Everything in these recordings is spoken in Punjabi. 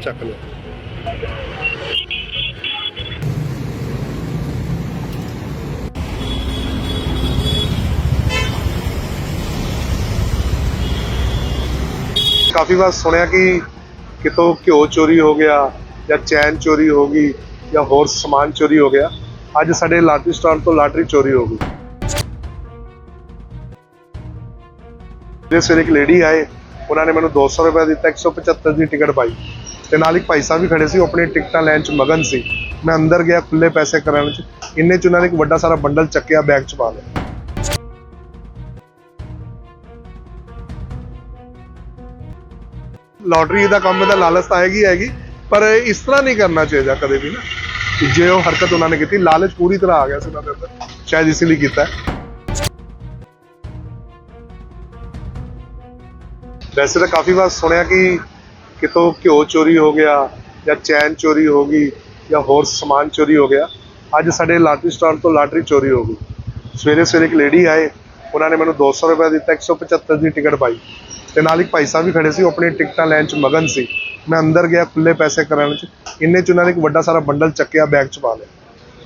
ਚੱਕ ਲਿਆ ਕਾਫੀ ਵਾਰ ਸੁਣਿਆ ਕਿ ਕਿਤੋਂ ਘਿਓ ਚੋਰੀ ਹੋ ਗਿਆ ਜਾਂ ਚੈਨ ਚੋਰੀ ਹੋ ਗਈ ਜਾਂ ਹੋਰ ਸਮਾਨ ਚੋਰੀ ਹੋ ਗਿਆ ਅੱਜ ਸਾਡੇ ਲਾਟਰੀ ਸਟਾਲ ਤੋਂ ਲਾਟਰੀ ਚੋਰੀ ਹੋ ਗਈ ਜੇ ਸਵੇਰੇ ਇੱਕ ਲੇਡੀ ਆਏ ਉਹਨਾਂ ਨੇ ਮੈਨੂੰ 200 ਰੁਪਏ ਦਿੱਤਾ 175 ਦੀ ਟਿਕਟ ਪਾਈ। ਤੇ ਨਾਲ ਇੱਕ ਭਾਈ ਸਾਹਿਬ ਵੀ ਖੜੇ ਸੀ, ਉਹ ਆਪਣੀ ਟਿਕਟਾਂ ਲੈਣ ਚ ਮਗਨ ਸੀ। ਮੈਂ ਅੰਦਰ ਗਿਆ ਖੁੱਲੇ ਪੈਸੇ ਕਰਾਉਣ ਚ ਇੰਨੇ ਚ ਉਹਨਾਂ ਨੇ ਇੱਕ ਵੱਡਾ ਸਾਰਾ ਬੰਡਲ ਚੱਕਿਆ, ਬੈਗ ਚ ਪਾ ਲਿਆ। ਲਾਟਰੀ ਦਾ ਕੰਮ ਇਹਦਾ ਲਾਲਚ ਤਾਂ ਆਏਗੀ ਹੈਗੀ, ਪਰ ਇਸ ਤਰ੍ਹਾਂ ਨਹੀਂ ਕਰਨਾ ਚਾਹੀਦਾ ਕਦੇ ਵੀ ਨਾ। ਜੇ ਉਹ ਹਰਕਤ ਉਹਨਾਂ ਨੇ ਕੀਤੀ, ਲਾਲਚ ਪੂਰੀ ਤਰ੍ਹਾਂ ਆ ਗਿਆ ਸੀ ਉਹਨਾਂ ਦੇ ਅੰਦਰ, ਸ਼ਾਇਦ ਇਸ ਲਈ ਕੀਤਾ। ਵੈਸੇ ਤਾਂ ਕਾਫੀ ਵਾਰ ਸੁਣਿਆ ਕਿ ਕਿਤੋਂ ਘਿਓ ਚੋਰੀ ਹੋ ਗਿਆ ਜਾਂ ਚੈਨ ਚੋਰੀ ਹੋ ਗਈ ਜਾਂ ਹੋਰ ਸਮਾਨ ਚੋਰੀ ਹੋ ਗਿਆ। ਅੱਜ ਸਾਡੇ ਲਾਟਰੀ ਸਟਾਲ ਤੋਂ ਲਾਟਰੀ ਚੋਰੀ ਹੋ ਗਈ। ਸਵੇਰੇ ਸਵੇਰੇ ਇੱਕ ਲੇਡੀ ਆਏ, ਉਹਨਾਂ ਨੇ ਮੈਨੂੰ 200 ਰੁਪਏ ਦਿੱਤਾ 175 ਦੀ ਟਿਕਟ ਪਾਈ। ਤੇ ਨਾਲ ਇੱਕ ਭਾਈ ਸਾਹਿਬ ਵੀ ਖੜੇ ਸੀ, ਉਹ ਆਪਣੀ ਟਿਕਟਾਂ ਲੈਣ ਚ ਮਗਨ ਸੀ। ਮੈਂ ਅੰਦਰ ਗਿਆ ਖੁੱਲੇ ਪੈਸੇ ਕਰਨ ਚ ਇੰਨੇ ਚ ਉਹਨਾਂ ਨੇ ਇੱਕ ਵੱਡਾ ਸਾਰਾ ਬੰਡਲ ਚੱਕਿਆ, ਬੈਗ ਚ ਪਾ ਲਿਆ।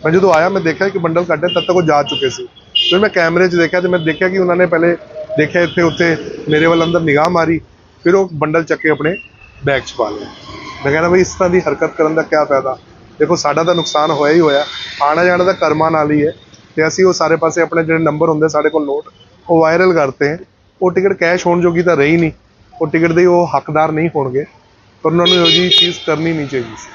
ਮੈਂ ਜਦੋਂ ਆਇਆ, ਮੈਂ ਦੇਖਿਆ ਕਿ ਬੰਡਲ ਕੱਢਿਆ ਤਦ ਤੱਕ ਉਹ ਜਾ ਚੁੱਕੇ ਸੀ। ਫਿਰ ਮੈਂ ਕੈਮਰੇ 'ਚ ਦੇਖਿਆ ਤੇ ਮੈਂ ਦੇਖਿਆ ਕਿ ਉਹਨਾਂ ਨੇ ਪਹਿਲੇ ਦੇਖਿਆ ਇੱਥੇ ਉੱਥੇ ਮੇਰੇ ਵੱਲ ਅੰਦਰ ਨਿਗਾਹ ਮਾਰੀ ਫਿਰ ਉਹ ਬੰਡਲ ਚੱਕੇ ਆਪਣੇ ਬੈਗ 'ਚ ਪਾ ਲਿਆ। ਮੈਂ ਕਹਿੰਦਾ ਬਈ ਇਸ ਤਰ੍ਹਾਂ ਦੀ ਹਰਕਤ ਕਰਨ ਦਾ ਕੀ ਫਾਇਦਾ? ਦੇਖੋ ਸਾਡਾ ਤਾਂ ਨੁਕਸਾਨ ਹੋਇਆ ਹੀ ਹੋਇਆ। ਆਣਾ ਜਾਣਾ ਤਾਂ ਕਰਮਾਂ ਨਾਲ ਹੀ ਹੈ। ਤੇ ਅਸੀਂ ਉਹ ਸਾਰੇ ਪਾਸੇ ਆਪਣੇ ਜਿਹੜੇ ਨੰਬਰ ਹੁੰਦੇ ਸਾਡੇ ਕੋਲ ਨੋਟ ਉਹ ਵਾਇਰਲ ਕਰਤੇ ਹੈ। ਉਹ ਟਿਕਟ ਕੈਸ਼ ਹੋਣ ਜੋਗੀ ਤਾਂ ਰਹੀ ਨਹੀਂ। ਉਹ ਟਿਕਟ ਦੇ ਉਹ ਹੱਕਦਾਰ ਨਹੀਂ ਹੋਣਗੇ। ਪਰ ਉਹਨਾਂ ਨੂੰ ਇਹੋ ਜਿਹੀ ਚੀਜ਼ ਕਰਨੀ ਨਹੀਂ ਚਾਹੀਦੀ ਸੀ।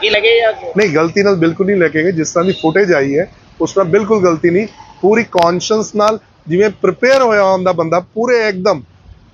ਕੀ ਲੱਗੇ ਜਾਂ ਨਹੀਂ ਗਲਤੀ ਨਾਲ ਬਿਲਕੁਲ ਨਹੀਂ ਲੈ ਕੇ ਗਏ। ਜਿਸ ਤਰ੍ਹਾਂ ਦੀ ਫੁਟੇਜ ਆਈ ਹੈ ਉਸ ਤਰ੍ਹਾਂ ਬਿਲਕੁਲ ਗਲਤੀ ਨਹੀਂ। ਪੂਰੀ ਕੌਨਸ਼ੀਅਸ ਨਾਲ ਜਿਵੇਂ ਪ੍ਰਿਪੇਅਰ ਹੋਇਆ ਹੁੰਦਾ ਬੰਦਾ ਪੂਰੇ ਇੱਕਦਮ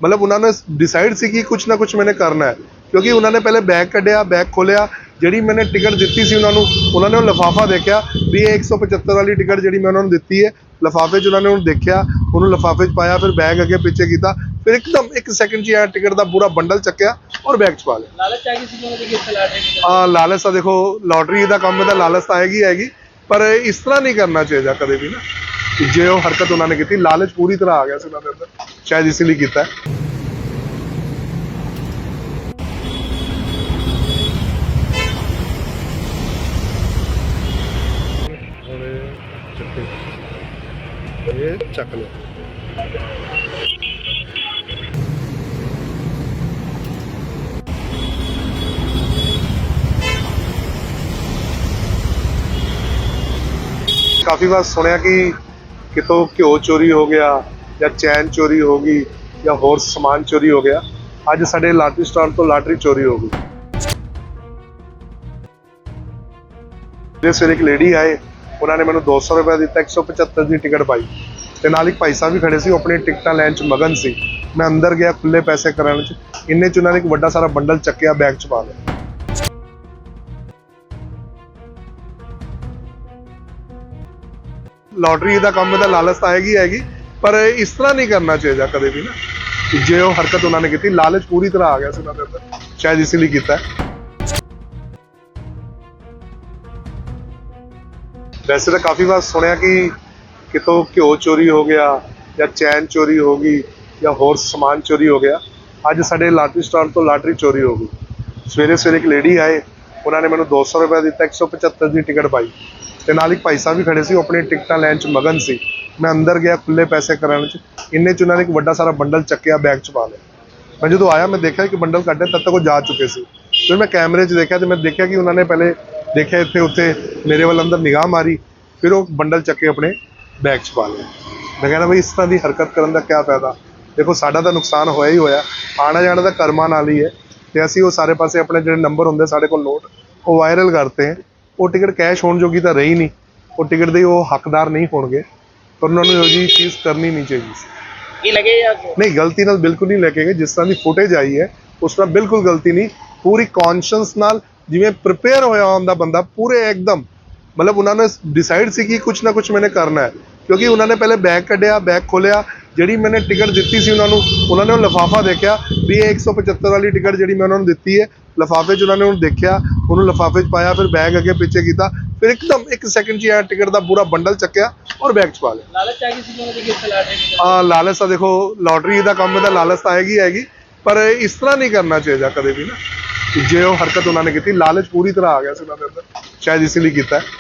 ਮਤਲਬ ਉਹਨਾਂ ਨੇ ਡਿਸਾਈਡ ਸੀ ਕਿ ਕੁਝ ਨਾ ਕੁਝ ਮੈਨੇ ਕਰਨਾ ਹੈ। ਕਿਉਂਕਿ ਉਹਨਾਂ ਨੇ ਪਹਿਲੇ ਬੈਗ ਕੱਢਿਆ ਬੈਗ ਖੋਲਿਆ ਜਿਹੜੀ ਮੈਨੇ ਟਿਕਟ ਦਿੱਤੀ ਸੀ ਉਹਨਾਂ ਨੂੰ ਉਹਨਾਂ ਨੇ ਉਹ ਲਫਾਫਾ ਦੇਖਿਆ ਵੀ ਇਹ 175 ਵਾਲੀ ਟਿਕਟ ਜਿਹੜੀ ਮੈਂ ਉਹਨਾਂ ਨੂੰ ਦਿੱਤੀ ਹੈ। ਲਫਾਫੇ 'ਚ ਉਹਨਾਂ ਨੇ ਉਹਨੂੰ ਦੇਖਿਆ ਉਹਨੂੰ ਲਫਾਫੇ 'ਚ ਪਾਇਆ ਫਿਰ ਬੈਗ ਅੱਗੇ ਪਿੱਛੇ ਕੀਤਾ ਫਿਰ ਇੱਕਦਮ ਇੱਕ ਸੈਕਿੰਡ 'ਚ ਇਹ ਟਿਕਟ ਦਾ ਪੂਰਾ ਬੰਡਲ ਚੱਕਿਆ ਔਰ ਬੈਗ 'ਚ ਪਾ ਲਿਆ। ਲਾਲਚ ਆ ਗਈ ਸੀ ਉਹਨਾਂ ਦੀ ਗਿਫਟ ਲਾਟਰੀ ਆ ਲਾਲਚ ਤਾਂ ਦੇਖੋ ਲਾਟਰੀ ਦਾ ਕੰਮ ਇਹਦਾ ਲਾਲਚ ਤਾਂ ਆਏਗੀ ਆਏਗੀ ਪਰ ਇਸ ਤਰ੍ਹਾਂ ਨਹੀਂ ਕਰਨਾ ਚਾਹੀਦਾ ਕਦੇ ਵੀ ਨਾ। ਕਿ ਜੇ ਉਹ ਹਰਕਤ ਉਹਨਾਂ ਨੇ ਕੀਤੀ ਲਾਲਚ ਪੂਰੀ ਤਰ੍ਹਾਂ ਆ ਗਿਆ ਸੀ ਉਹਨਾਂ ਦੇ ਅੰਦਰ ਸ਼ਾਇਦ ਇਸ ਲਈ ਕੀਤਾ ਹੈ ਇਹ ਕਿਤੋਂ ਘਿਓ ਚੋਰੀ ਹੋ ਗਿਆ ਜਾਂ ਚੈਨ ਚੋਰੀ ਹੋ ਗਈ ਜਾਂ ਹੋਰ ਸਮਾਨ ਚੋਰੀ ਹੋ ਗਿਆ, ਅੱਜ ਸਾਡੇ ਲਾਟਰੀ ਸਟਾਲ ਤੋਂ ਲਾਟਰੀ ਚੋਰੀ ਹੋ ਗਈ। ਜੇ ਸਵੇਰੇ ਇੱਕ ਲੇਡੀ ਆਏ, ਉਹਨਾਂ ਨੇ ਮੈਨੂੰ 200 ਰੁਪਏ ਦਿੱਤਾ 175 ਦੀ ਟਿਕਟ ਪਾਈ। ਤੇ ਨਾਲ ਇੱਕ ਭਾਈ ਸਾਹਿਬ ਵੀ ਖੜੇ ਸੀ, ਉਹ ਆਪਣੀ ਟਿਕਟਾਂ ਲੈਣ ਚ ਮਗਨ ਸੀ। ਮੈਂ ਅੰਦਰ ਗਿਆ ਖੁੱਲੇ ਪੈਸੇ ਕਰਾਉਣ ਚ, ਇੰਨੇ ਚ ਉਹਨਾਂ ਨੇ ਇੱਕ ਵੱਡਾ ਸਾਰਾ ਬੰਡਲ ਚੱਕਿਆ, ਬੈਗ ਚ ਪਾ ਲਿਆ। ਲਾਟਰੀ ਦਾ ਕੰਮ ਇਹਦਾ ਲਾਲਚ ਤਾਂ ਹੈਗੀ ਹੈਗੀ, ਪਰ ਇਸ ਤਰ੍ਹਾਂ ਨਹੀਂ ਕਰਨਾ ਚਾਹੀਦਾ ਕਦੇ ਵੀ ਨਾ। ਜੇ ਉਹ ਹਰਕਤ ਉਹਨਾਂ ਨੇ ਕੀਤੀ, ਲਾਲਚ ਪੂਰੀ ਤਰ੍ਹਾਂ ਆ ਗਿਆ ਸੀ ਉਹਨਾਂ ਦੇ ਅੰਦਰ, ਸ਼ਾਇਦ ਇਸ ਲਈ ਕੀਤਾ। ਵੈਸੇ ਤਾਂ ਕਾਫੀ ਵਾਰ ਸੁਣਿਆ ਕਿ ਕਿਤੋਂ ਘਿਓ ਚੋਰੀ ਹੋ ਗਿਆ, ਜਾਂ ਚੈਨ ਚੋਰੀ ਹੋ ਗਈ, ਜਾਂ ਹੋਰ ਸਮਾਨ ਚੋਰੀ ਹੋ ਗਿਆ। ਅੱਜ ਸਾਡੇ ਲਾਟਰੀ ਸਟਾਲ ਤੋਂ ਲਾਟਰੀ ਚੋਰੀ ਹੋ ਗਈ। ਸਵੇਰੇ ਸਵੇਰੇ ਇੱਕ ਲੇਡੀ ਆਏ, ਉਹਨਾਂ ਨੇ ਮੈਨੂੰ 200 ਰੁਪਏ ਦਿੱਤਾ 175 ਦੀ ਟਿਕਟ ਪਾਈ। ਤੇ ਨਾਲ ਇੱਕ ਭਾਈ ਸਾਹਿਬ ਵੀ ਖੜੇ ਸੀ, ਉਹ ਆਪਣੀ ਟਿਕਟਾਂ ਲੈਣ ਚ ਮਗਨ ਸੀ। ਮੈਂ ਅੰਦਰ ਗਿਆ ਖੁੱਲੇ ਪੈਸੇ ਕਰਨ ਚ ਇੰਨੇ ਚ ਉਹਨਾਂ ਨੇ ਇੱਕ ਵੱਡਾ ਸਾਰਾ ਬੰਡਲ ਚੱਕਿਆ, ਬੈਗ ਚ ਪਾ ਲਿਆ। ਮੈਂ ਜਦੋਂ ਆਇਆ, ਮੈਂ ਦੇਖਿਆ ਕਿ ਬੰਡਲ ਕੱਢੇ ਤਦ ਤੱਕ ਉਹ ਜਾ ਚੁੱਕੇ ਸੀ। ਫਿਰ ਮੈਂ ਕੈਮਰੇ 'ਚ ਦੇਖਿਆ ਤੇ ਮੈਂ ਦੇਖਿਆ ਕਿ ਉਹਨਾਂ ਨੇ ਪਹਿਲੇ ਦੇਖਿਆ ਇੱਥੇ, ਉੱਥੇ ਮੇਰੇ ਵੱਲ ਅੰਦਰ ਨਿਗਾਹ ਮਾਰੀ, ਫਿਰ ਉਹ ਬੰਡਲ ਚੱਕੇ ਆਪਣੇ ਬੈਗ 'ਚ ਪਾ ਲਿਆ। ਮੈਂ ਕਹਿੰਦਾ ਬਈ ਇਸ ਤਰ੍ਹਾਂ ਦੀ ਹਰਕਤ ਕਰਨ ਦਾ ਕੀ ਫਾਇਦਾ? ਦੇਖੋ, ਸਾਡਾ ਤਾਂ ਨੁਕਸਾਨ ਹੋਇਆ ਹੀ ਹੋਇਆ। ਆਣਾ ਜਾਣਾ ਤਾਂ ਕਰਮਾਂ ਨਾਲ ਹੀ ਹੈ। ਤੇ ਅਸੀਂ ਉਹ ਸਾਰੇ ਪਾਸੇ ਆਪਣੇ ਜਿਹੜੇ ਨੰਬਰ ਹੁੰਦੇ, ਸਾਡੇ ਕੋਲ ਨੋਟ ਉਹ ਵਾਇਰਲ ਕਰਤੇ ਹੈ। ਉਹ ਟਿਕਟ ਕੈਸ਼ ਹੋਣ ਜੋਗੀ ਤਾਂ ਰਹੀ ਨਹੀਂ। ਉਹ ਟਿਕਟ ਦੇ ਉਹ ਹੱਕਦਾਰ ਨਹੀਂ ਹੋਣਗੇ। ਪਰ ਉਹਨਾਂ ਨੂੰ ਇਹੋ ਜਿਹੀ ਚੀਜ਼ ਕਰਨੀ ਨਹੀਂ ਚਾਹੀਦੀ ਸੀ। ਕੀ ਲੱਗੇ ਜਾਂ ਨਹੀਂ ਗਲਤੀ ਨਾਲ ਬਿਲਕੁਲ ਨਹੀਂ ਲੈ ਕੇ ਗਏ। ਜਿਸ ਤਰ੍ਹਾਂ ਦੀ ਫੁਟੇਜ ਆਈ ਹੈ ਉਸ ਤਰ੍ਹਾਂ ਬਿਲਕੁਲ ਗਲਤੀ ਨਹੀਂ। ਪੂਰੀ ਕੌਨਸ਼ੀਅਸ ਨਾਲ ਜਿਵੇਂ ਪ੍ਰਿਪੇਅਰ ਹੋਇਆ ਹੁੰਦਾ ਬੰਦਾ ਪੂਰੇ ਇੱਕਦਮ। ਮਤਲਬ ਉਹਨਾਂ ਨੇ ਡਿਸਾਈਡ ਸੀ ਕਿ ਕੁਝ ਨਾ ਕੁਝ ਮੈਨੇ ਕਰਨਾ ਹੈ। ਕਿਉਂਕਿ ਉਹਨਾਂ ਨੇ ਪਹਿਲੇ ਬੈਗ ਕੱਢਿਆ ਬੈਗ ਖੋਲਿਆ ਜਿਹੜੀ ਮੈਨੇ ਟਿਕਟ ਦਿੱਤੀ ਸੀ ਉਹਨਾਂ ਨੂੰ ਉਹਨਾਂ ਨੇ ਉਹ ਲਫਾਫਾ ਦੇਖਿਆ ਵੀ ਇਹ 175 ਵਾਲੀ ਟਿਕਟ ਜਿਹੜੀ ਮੈਂ ਉਹਨਾਂ ਨੂੰ ਦਿੱਤੀ ਹੈ ਲਫਾਫੇ 'ਚ ਉਹਨਾਂ ਨੇ ਉਹਨੂੰ ਦੇਖਿਆ। ਉਹਨੂੰ ਲਫਾਫੇ 'ਚ ਪਾਇਆ ਫਿਰ ਬੈਗ ਅੱਗੇ ਪਿੱਛੇ ਕੀਤਾ ਫਿਰ ਇੱਕਦਮ ਇੱਕ ਸੈਕਿੰਡ 'ਚ ਇਹ ਟਿਕਟ ਦਾ ਪੂਰਾ ਬੰਡਲ ਚੱਕਿਆ ਔਰ ਬੈਗ 'ਚ ਪਾ ਲਿਆ। ਲਾਲਚ ਆ ਗਈ ਸੀ ਉਹਨਾਂ ਦੀ ਗਿਫਟ ਲਾਟਰੀ ਦੀ ਆ ਲਾਲਚ ਤਾਂ ਦੇਖੋ ਲਾਟਰੀ ਦਾ ਕੰਮ ਇਹਦਾ ਲਾਲਚ ਤਾਂ ਆਏਗੀ ਆਏਗੀ ਪਰ ਇਸ ਤਰ੍ਹਾਂ ਨਹੀਂ ਕਰਨਾ ਚਾਹੀਦਾ ਕਦੇ ਵੀ ਨਾ। ਜੇ ਉਹ ਹਰਕਤ ਉਹਨਾਂ ਨੇ ਕੀਤੀ ਲਾਲਚ ਪੂਰੀ ਤਰ੍ਹਾਂ ਆ ਗਿਆ ਸੀ ਉਹਨਾਂ ਦੇ ਅੰਦਰ ਸ਼ਾਇਦ ਇਸ ਲਈ ਕੀਤਾ। ਹੈ